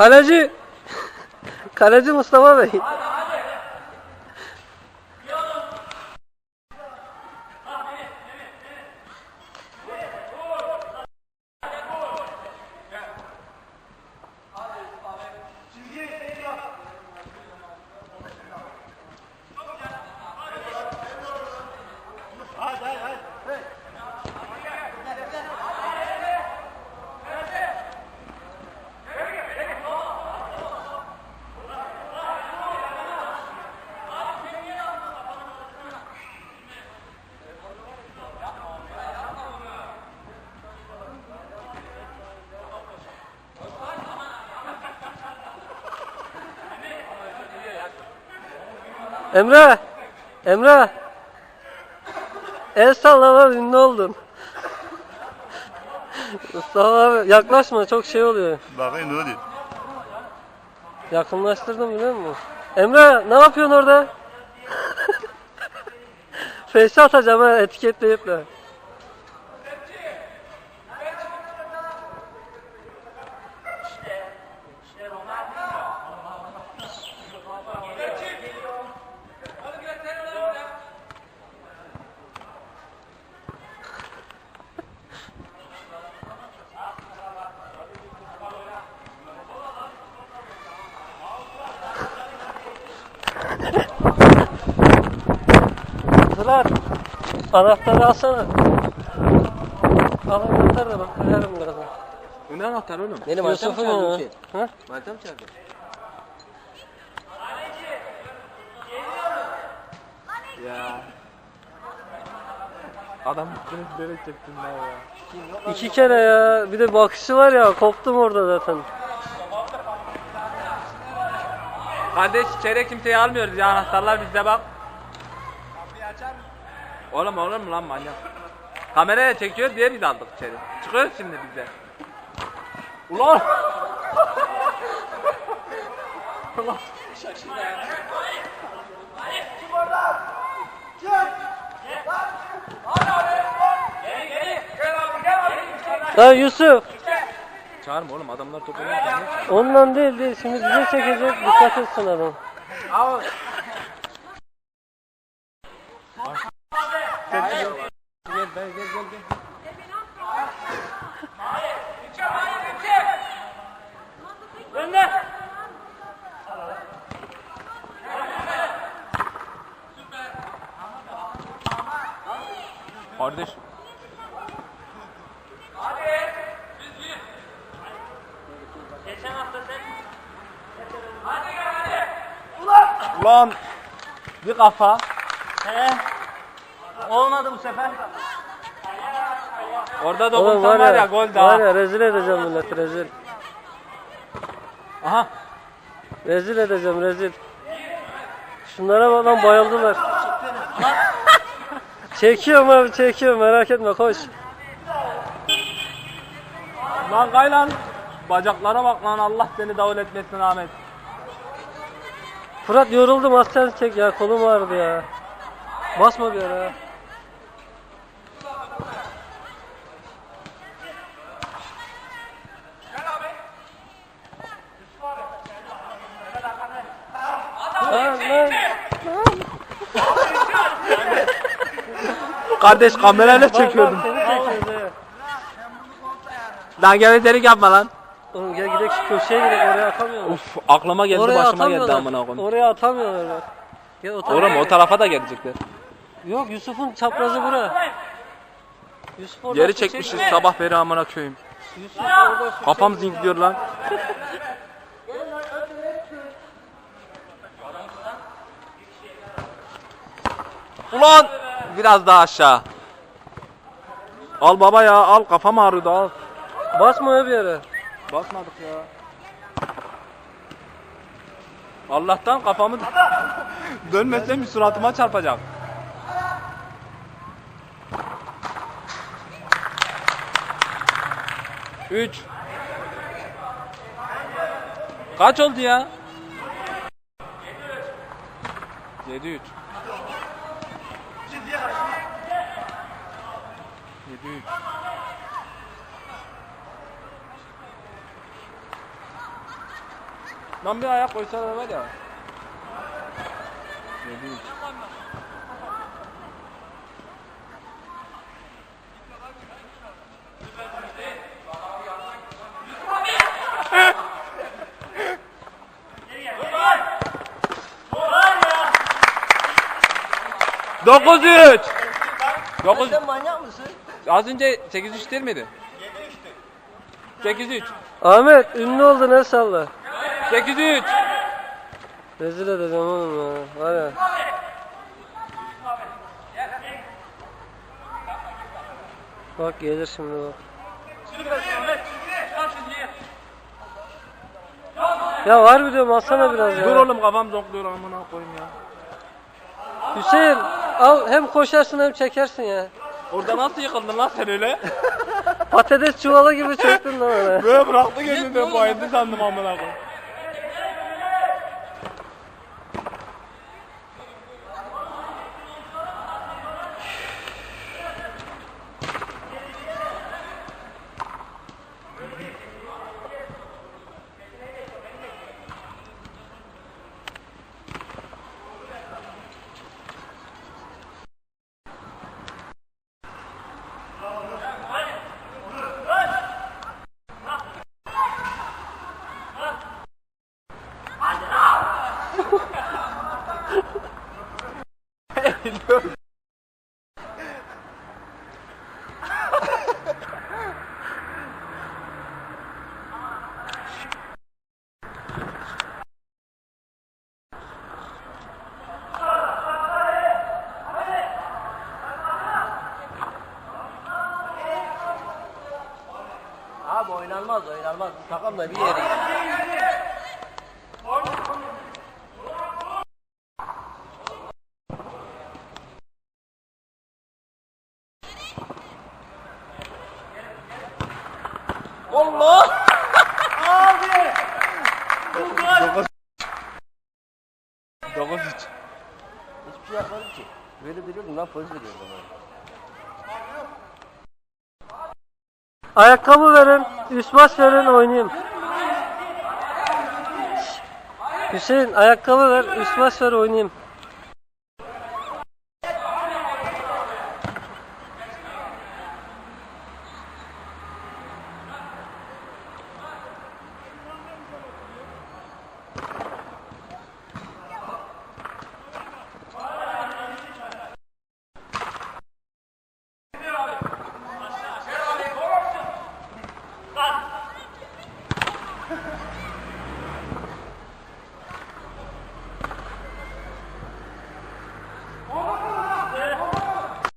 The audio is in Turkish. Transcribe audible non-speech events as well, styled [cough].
Kaleci. Kaleci Mustafa Bey. Emre. Emre. El sallama ünlü oldun. Mustafa abi yaklaşma çok şey oluyor. Bakayım ne oluyor? Yakınlaştırdım biliyor musun? Emre ne yapıyorsun orada? [laughs] Face'e atacağım ha etiketleyip de. Fırat anahtarı alsana. Al anahtarı da bak kırarım birazdan. Ne anahtar oğlum? Benim Yusuf'un çaldı ya. ki. Ha? Haritam çaldı. Ya. Adam beni böyle çektin ya. İki kere ya. Bir de bakışı var ya koptum orada zaten. Kardeş içeri kimseyi almıyoruz ya anahtarlar bizde bak. Oğlum olur mu lan manyak? Kameraya çekiyor diye biz aldık içeri. Çıkıyoruz şimdi bizde. Ulan! Ya Yusuf Çağırma oğlum adamlar top oynarken niye çağırıyorsun? ondan değil değil. Şimdi bize çekecek dikkat etsin adam. Gel gel gel gel gel. Kardeş. Ulan bir kafa. Olmadı bu sefer. Orada Oğlum dokunsan var ya gol daha. Var ya rezil edeceğim milleti rezil. Aha. Rezil edeceğim rezil. Şunlara bak lan bayıldılar. çekiyorum abi çekiyorum merak etme koş. Lan kay lan. Bacaklara bak lan Allah seni davul etmesin Ahmet. Fırat yoruldum az sen çek ya kolum ağrıdı ya. Basma bir ara. Kardeş kamerayla çekiyordum. Lan gevezelik yapma lan. Oğlum gel şu köşeye gidelim oraya atamıyorlar. Uf aklıma geldi oraya başıma geldi atamıyorlar. amına koyayım. Oraya atamıyorlar bak. Gel o tarafa. Oğlum o tarafa da gelecekler. Yok Yusuf'un çaprazı bura. Yusuf orada Geri çekmişiz çek- sabah beri amına koyayım. Yusuf orada şu Kafam zinkliyor lan. Ulan biraz daha aşağı. Al baba ya al kafam ağrıyordu al. çek- Basma bir yere. Basmadık ya. Allah'tan kafamı [laughs] dönmesem suratıma çarpacak. Üç. Kaç oldu ya? Yedi üç. Yedi üç. Lan bir ayak koysalar var ya. 7 Dokuz üç. Dokuz. Sen manyak mısın? Az önce 8 3 değil miydi? 8 3. Ahmet ünlü oldu ne salla. 8 3. Rezil edeceğim oğlum ya. Var ya. Bak gelir şimdi bak. Ya var bir diyorum alsana biraz ya. Dur oğlum kafam zonkluyor amına koyayım ya. Hüseyin al hem koşarsın hem çekersin ya. Orada nasıl yıkıldın lan sen öyle? Patates çuvalı gibi çöktün lan oraya. Böyle bıraktı ben bayıldı sandım amına koyayım. Abi oynanmaz oynanmaz. Bu takım da bir yeri. Allah! Abi! 9 3. Hiçbir şey yapmadım ki. Böyle duruyordum lan poz veriyordum. Ayakkabı verin, üst baş verin oynayayım. Hüseyin ayakkabı ver, üst baş ver oynayayım.